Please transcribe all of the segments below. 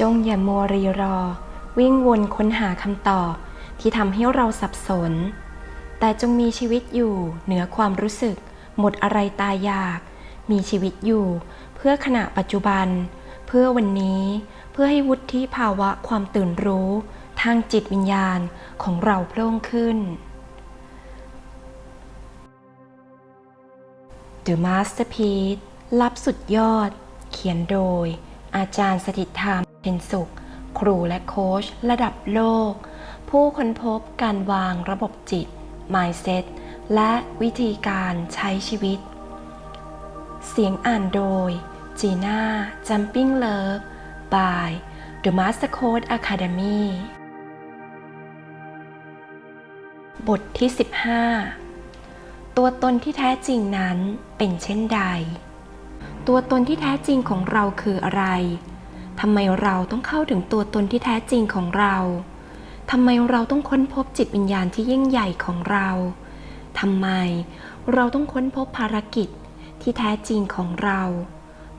จงอย่ามัวรีรอ วิ่งวนค้นหาคำตอบที่ทำให้เราสับสน แต่จงมีชีวิตอยู่เหนือความรู้สึก หมดอะไรตายอยาก มีชีวิตอยู่ เพื่อขณะปัจจุบัน เพื่อวันนี้เพื่อให้วุฒิภาวะความตื่นรู้ ทางจิตวิญญาณของเราโพล่งขึ้น The Masterpiece ลับสุดยอด เขียนโดย อาจารย์สถิตธรรม เพ็ญสุข ครูและโค้ชระดับโลก ผู้ค้นพบการวางระบบจิต mindset และวิธีการใช้ชีวิต เสียงอ่านโดยจีน่า Jumping Love by The Master Code Academy บทที่ 15 ตัวตนที่แท้จริงนั้นเป็นเช่นใด ตัวตนที่แท้จริงของเราคืออะไร ทำไมเราต้องเข้าถึงตัวตนที่แท้จริงของเราทำไมเราต้องค้นพบจิตวิญญาณที่ยิ่งใหญ่ของเราทำไมเราต้องค้นพบภารกิจที่แท้จริงของเรา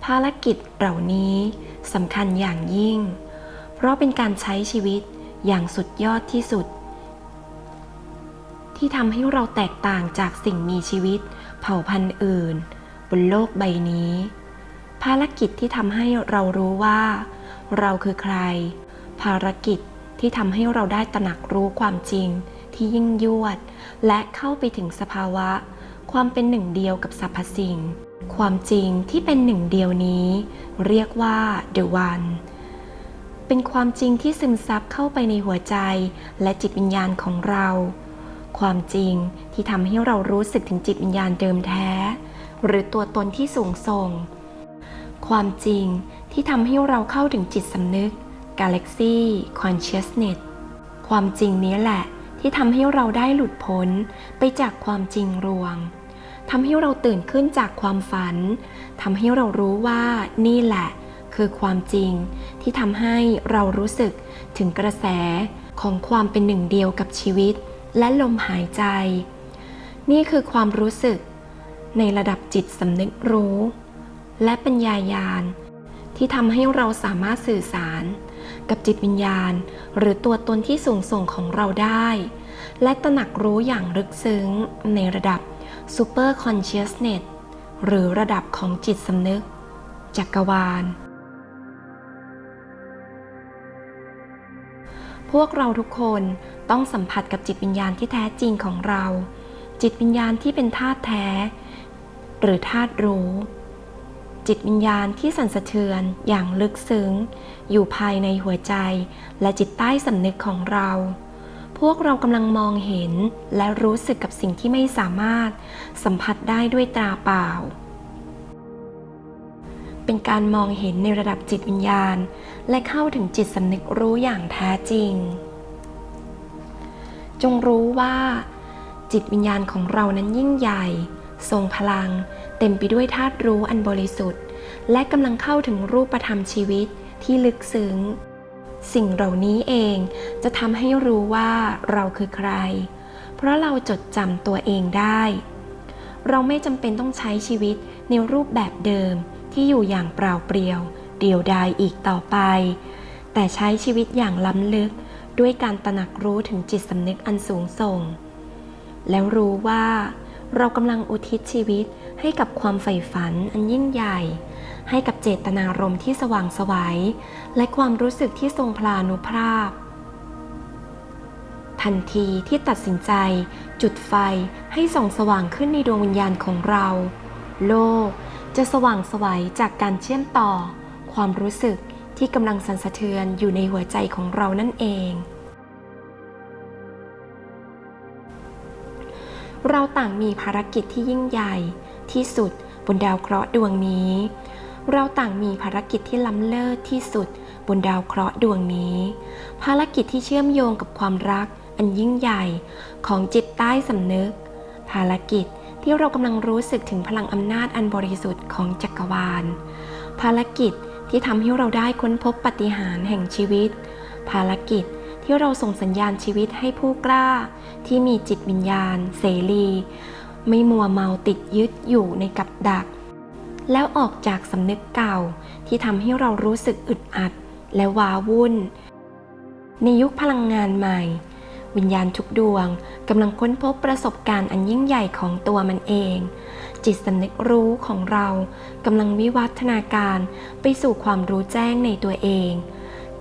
ภารกิจเหล่านี้สำคัญอย่างยิ่ง เพราะเป็นการใช้ชีวิตอย่างสุดยอดที่สุด ที่ทำให้เราแตกต่างจากสิ่งมีชีวิต เผ่าพันธุ์อื่น บนโลกใบนี้ ภารกิจที่ทำให้เรารู้ว่า เราคือใคร ภารกิจที่ทำให้เราได้ตระหนักรู้ความจริงที่ยิ่งยวด และเข้าไปถึงสภาวะ ความเป็นหนึ่งเดียวกับสรรพสิ่ง ความจริงที่เป็นหนึ่งเดียวนี้ เรียกว่า The One เป็นความจริงที่ซึมซับเข้าไปในหัวใจและจิตวิญญาณของเรา ความจริงที่ทำให้เรารู้สึกถึงจิตวิญญาณเดิมแท้ หรือตัวตนที่สูงส่ง ความจริงที่ทำให้เราเข้าถึงจิตสำนึก Galaxy Consciousness ความจริงนี้แหละที่ทำให้เราได้หลุดพ้นไปจากความจริงรวงทำให้เราตื่นขึ้นจากความฝันทำให้เรารู้ว่านี่แหละ คือความจริงที่ทำให้เรารู้สึกถึงกระแสของความเป็นหนึ่งเดียวกับชีวิต และลมหายใจ นี่คือความรู้สึก ในระดับจิตสำนึกรู้ และปัญญายาณ ที่ทำให้เราสามารถสื่อสาร กับจิตวิญญาณ หรือตัวตนที่สูงส่งของเราได้ และตระหนักรู้อย่างลึกซึ้งในระดับ Super Consciousness หรือระดับของจิตสำนึก จักรวาล พวกเราทุกคนต้องสัมผัสกับจิตวิญญาณที่แท้จริงของเรา จิตวิญญาณที่เป็นธาตุแท้ หรือธาตุรู้ จิตวิญญาณที่สั่นสะเทือนอย่างลึกซึ้ง อยู่ภายในหัวใจและจิตใต้สำนึกของเรา พวกเรากำลังมองเห็นและรู้สึกกับสิ่งที่ไม่สามารถสัมผัสได้ด้วยตาเปล่า เป็นการมองเห็นในระดับจิตวิญญาณ และเข้าถึงจิตสำนึกรู้อย่างแท้จริง จงรู้ว่า จิตวิญญาณของเรานั้นยิ่งใหญ่ ทรงพลัง เต็มไปด้วยธาตุรู้อันบริสุทธิ์ และกำลังเข้าถึงรูปธรรมชีวิตที่ลึกซึ้ง สิ่งเหล่านี้เองจะทำให้รู้ว่าเราคือใคร เพราะเราจดจำตัวเองได้ เราไม่จำเป็นต้องใช้ชีวิตในรูปแบบเดิมที่อยู่อย่างเปล่าเปลี่ยว เดียวดายอีกต่อไป แต่ใช้ชีวิตอย่างล้ำลึกด้วยการตระหนักรู้ถึงจิตสำนึกอันสูงส่ง แล้วรู้ว่า เรากำลังอุทิศชีวิตให้กับความใฝ่ฝันอันยิ่งใหญ่ ให้กับเจตนารมณ์ที่สว่างสวัย และความรู้สึกที่ทรงพลานุภาพ ทันทีที่ตัดสินใจ จุดไฟให้ส่องสว่างขึ้นในดวงวิญญาณของเรา โลกจะสว่างสวัยจากการเชื่อมต่อ ความรู้สึกที่กำลังสั่นสะเทือนอยู่ในหัวใจของเรานั่นเอง เราต่างมีภารกิจที่ยิ่งใหญ่ที่สุดบนดาวเคราะห์ดวงนี้ เราต่างมีภารกิจที่ล้ำเลิศที่สุดบนดาวเคราะห์ดวงนี้ ภารกิจที่เชื่อมโยงกับความรักอันยิ่งใหญ่ของจิตใต้สำนึก ภารกิจที่เรากำลังรู้สึกถึงพลังอำนาจอันบริสุทธิ์ของจักรวาล ภารกิจที่ทำให้เราได้ค้นพบปฏิหารแห่งชีวิต ภารกิจ ที่เราส่งสัญญาณชีวิตให้ผู้กล้า ที่มีจิตวิญญาณ เสรี ไม่มัวเมาติดยึดอยู่ในกับดัก แล้วออกจากสำนึกเก่าที่ทำให้เรารู้สึกอึดอัดและว้าวุ่น ในยุคพลังงานใหม่ วิญญาณทุกดวงกำลังค้นพบประสบการณ์อันยิ่งใหญ่ของตัวมันเอง จิตสำนึกรู้ของเรากำลังวิวัฒนาการไปสู่ความรู้แจ้งในตัวเอง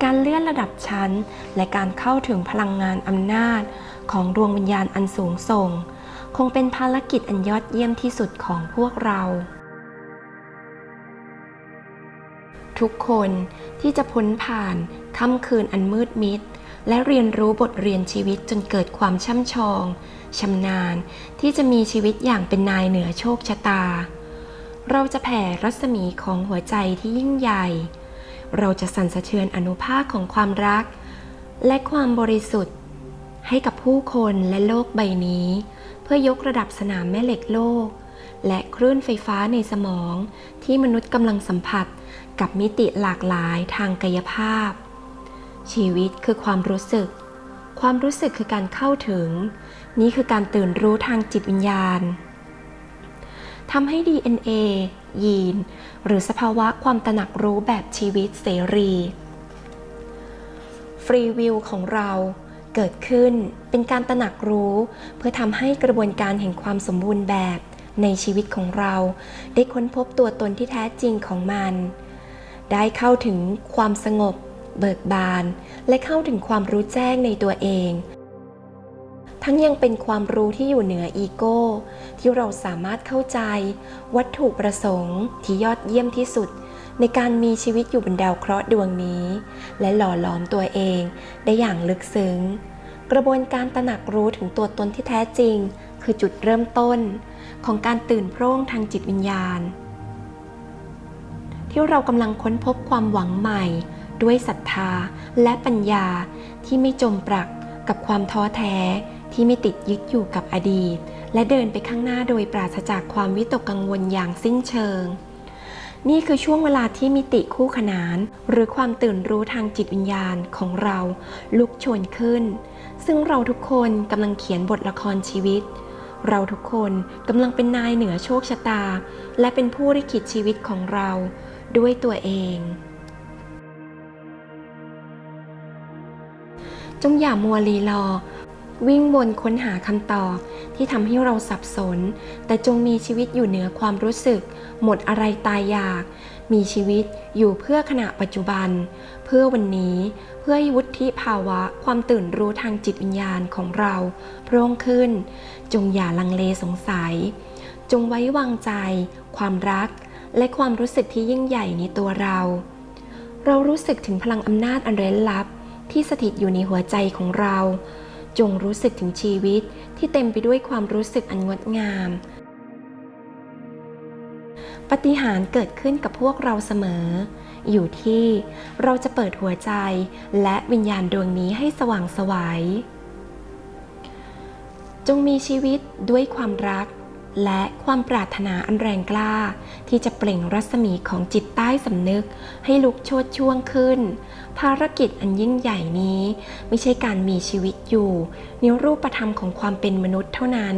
การเลื่อนระดับชั้น และการเข้าถึงพลังงานอำนาจ ของดวงวิญญาณอันสูงส่ง คงเป็นภารกิจอันยอดเยี่ยมที่สุดของพวกเรา ทุกคนที่จะพ้นผ่านค่ำคืนอันมืดมิด และเรียนรู้บทเรียนชีวิตจนเกิดความช่ำชองชำนาญที่จะมีชีวิตอย่างเป็นนายเหนือโชคชะตา เราจะแผ่รัศมีของหัวใจที่ยิ่งใหญ่ เราจะสั่นสะเทือนอนุภาคของความรัก และความบริสุทธิ์ ให้กับผู้คนและโลกใบนี้ เพื่อยกระดับสนามแม่เหล็กโลก และคลื่นไฟฟ้าในสมอง ที่มนุษย์กำลังสัมผัสกับมิติหลากหลายทางกายภาพ ชีวิตคือความรู้สึก ความรู้สึกคือการเข้าถึง นี่คือการตื่นรู้ทางจิตวิญญาณ ทำให้ DNA ยีน หรือสภาวะความตระหนักรู้แบบชีวิตเสรีฟรีวิวของเราเกิดขึ้นเป็นการตระหนักรู้ เพื่อทำให้กระบวนการแห่งความสมบูรณ์แบบในชีวิตของเรา ได้ค้นพบตัวตนที่แท้จริงของมัน ได้เข้าถึงความสงบ เบิกบาน และเข้าถึงความรู้แจ้งในตัวเอง ทั้งยังเป็นความรู้ที่อยู่เหนืออีโก้ ที่เราสามารถเข้าใจ วัตถุประสงค์ที่ยอดเยี่ยมที่สุด ในการมีชีวิตอยู่บนดาวเคราะห์ดวงนี้ และหล่อหลอมตัวเองได้อย่างลึกซึ้ง กระบวนการตระหนักรู้ถึงตัวตนที่แท้จริง คือจุดเริ่มต้น ของการตื่นโพร่งทางจิตวิญญาณ ที่เรากำลังค้นพบความหวังใหม่ ด้วยศรัทธาและปัญญาที่ไม่จมปลักกับความท้อแท้ ที่ไม่ติดยึดอยู่กับอดีต และเดินไปข้างหน้าโดยปราศจากความวิตกกังวลอย่างสิ้นเชิง นี่คือช่วงเวลาที่มิติคู่ขนาน หรือความตื่นรู้ทางจิตวิญญาณของเราลุกโชนขึ้น ซึ่งเราทุกคนกำลังเขียนบทละครชีวิต เราทุกคนกำลังเป็นนายเหนือโชคชะตา และเป็นผู้ริขิตชีวิตของเราด้วยตัวเองจงอย่ามัวลีลอ วิ่งวนค้นหาคำตอบที่ทำให้เราสับสน แต่จงมีชีวิตอยู่เหนือความรู้สึก หมดอะไรตายอยาก มีชีวิตอยู่เพื่อขณะปัจจุบัน เพื่อวันนี้เพื่อให้วุฒิภาวะความตื่นรู้ทางจิตวิญญาณของเราโพร่งขึ้น จงอย่าลังเลสงสัย จงไว้วางใจ ความรัก และความรู้สึกที่ยิ่งใหญ่ในตัวเรา เรารู้สึกถึงพลังอำนาจอันเร้นลับที่สถิตอยู่ในหัวใจของเรา จงรู้สึกถึงชีวิตที่เต็มไปด้วยความรู้สึกอันงดงาม ปฏิหารเกิดขึ้นกับพวกเราเสมอ อยู่ที่เราจะเปิดหัวใจและวิญญาณดวงนี้ให้สว่างไสวยัย จงมีชีวิตด้วยความรัก และความปรารถนาอันแรงกล้า ที่จะเปล่งรัศมีของจิตใต้สำนึกให้ลุกโชดช่วงขึ้น ภารกิจอันยิ่งใหญ่นี้ ไม่ใช่การมีชีวิตอยู่ในรูปธรรมของความเป็นมนุษย์เท่านั้น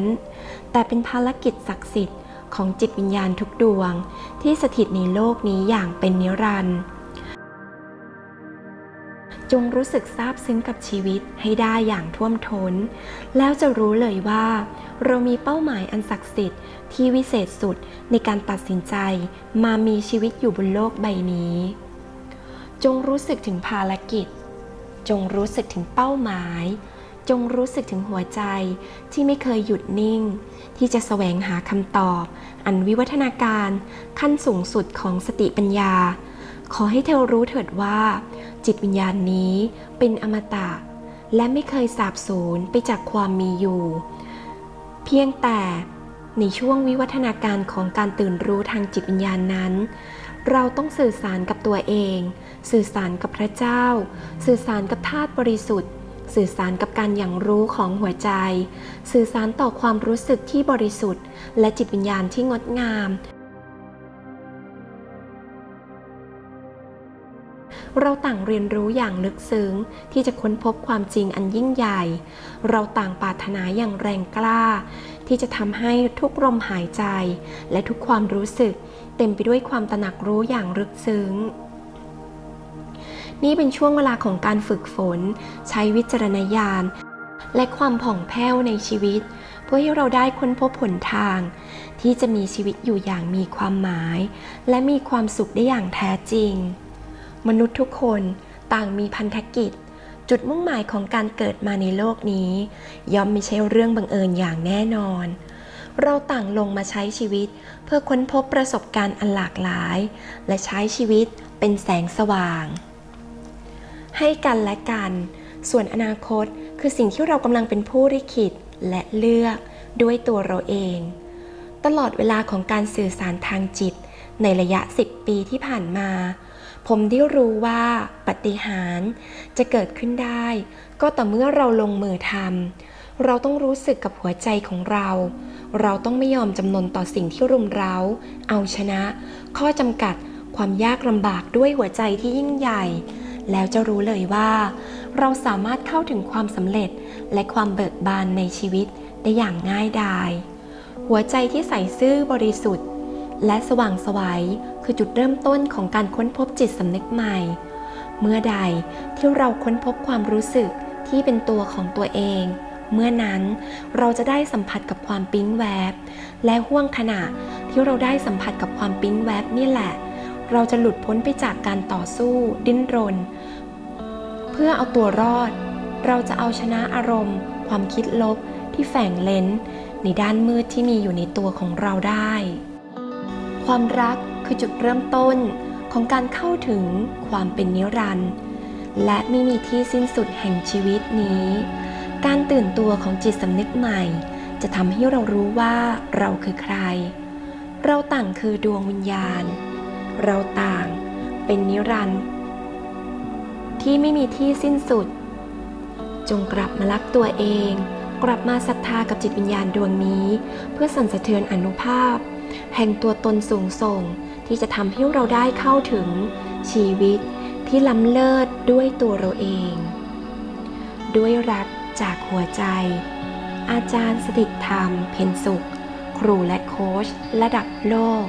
แต่เป็นภารกิจศักดิ์สิทธิ์ของจิตวิญญาณทุกดวง ที่สถิตในโลกนี้อย่างเป็นนิรันดร์ จงรู้สึกซาบซึ้งกับชีวิตให้ได้อย่างท่วมท้น แล้วจะรู้เลยว่า เรามีเป้าหมายอันศักดิ์สิทธิ์ที่วิเศษสุดในการตัดสินใจมามีชีวิตอยู่บนโลกใบนี้ จงรู้สึกถึงภารกิจ จงรู้สึกถึงเป้าหมาย จงรู้สึกถึงหัวใจที่ไม่เคยหยุดนิ่ง ที่จะแสวงหาคำตอบ อันวิวัฒนาการขั้นสูงสุดของสติปัญญา ขอให้เธอรู้เถิดว่า จิตวิญญาณนี้เป็นอมตะ และไม่เคยสาบสูญไปจากความมีอยู่ เพียงแต่ในช่วงวิวัฒนาการของการตื่นรู้ทางจิตวิญญาณนั้น เราต้องสื่อสารกับตัวเอง สื่อสารกับพระเจ้า สื่อสารกับธาตุบริสุทธิ์ สื่อสารกับการอย่างรู้ของหัวใจ สื่อสารต่อความรู้สึกที่บริสุทธิ์ และจิตวิญญาณที่งดงาม เราต่างเรียนรู้อย่างลึกซึ้งที่จะค้นพบความจริงอันยิ่งใหญ่ เราต่างปรารถนาอย่างแรงกล้า ที่จะทำให้ทุกลมหายใจ และทุกความรู้สึก เต็มไปด้วยความตระหนักรู้อย่างลึกซึ้งนี่เป็นช่วงเวลาของการฝึกฝน ใช้วิจารณญาณ และความผ่องแผ้วในชีวิต เพื่อให้เราได้ค้นพบหนทาง ที่จะมีชีวิตอยู่อย่างมีความหมาย และมีความสุขได้อย่างแท้จริง มนุษย์ทุกคนต่างมีพันธกิจ จุดมุ่งหมายของการเกิดมาในโลกนี้ ย่อมไม่ใช่เรื่องบังเอิญอย่างแน่นอน เราต่างลงมาใช้ชีวิต เพื่อค้นพบประสบการณ์อันหลากหลาย และใช้ชีวิตเป็นแสงสว่าง ให้กันและกัน ส่วนอนาคตคือสิ่งที่เรากำลังเป็นผู้ริขิตและเลือกด้วยตัวเราเอง ตลอดเวลาของการสื่อสารทางจิตในระยะ 10 ปีที่ผ่านมา ผมได้รู้ว่าปฏิหารจะเกิดขึ้นได้ ก็แต่เมื่อเราลงมือทำเราต้องรู้สึกกับหัวใจของเรา เราต้องไม่ยอมจำนนต่อสิ่งที่รุมเร้า เอาชนะ ข้อจำกัดความยากลำบากด้วยหัวใจที่ยิ่งใหญ่ แล้วจะรู้เลยว่า เราสามารถเข้าถึงความสำเร็จและความเบิกบานในชีวิตได้อย่างง่ายดาย หัวใจที่ใส่ซื่อบริสุทธิ์ และสว่างสวัยคือจุดเริ่มต้นของการค้นพบจิตสำนึกใหม่ เมื่อใดที่เราค้นพบความรู้สึกที่เป็นตัวของตัวเอง เมื่อนั้นเราจะได้สัมผัสกับความปิ๊งแวบ และห่วงขณะที่เราได้สัมผัสกับความปิ๊งแวบนี่แหละ เราจะหลุดพ้นไปจากการต่อสู้ ดิ้นรน เพื่อเอาตัวรอด เราจะเอาชนะอารมณ์ ความคิดลบที่แฝงเลนในด้านมืดที่มีอยู่ในตัวของเราได้ ความรักคือจุดเริ่มต้นของการเข้าถึงความเป็นนิรันดร์และไม่มีที่สิ้นสุดแห่งชีวิตนี้ การตื่นตัวของจิตสำนึกใหม่ จะทำให้เรารู้ว่าเราคือใคร เราต่างคือดวงวิญญาณ เราต่างเป็นนิรันดร์ที่ไม่มีที่สิ้นสุด จงกลับมารักตัวเอง กลับมาศรัทธากับจิตวิญญาณดวงนี้ เพื่อสั่นสะเทือนอนุภาพ แห่งตัวตนสูงส่งที่จะทำให้เราได้เข้าถึงชีวิตที่ล้ำเลิศด้วยตัวเราเอง ด้วยรักจากหัวใจ อาจารย์สถิตธรรม เพนสุข ครูและโค้ชระดับโลก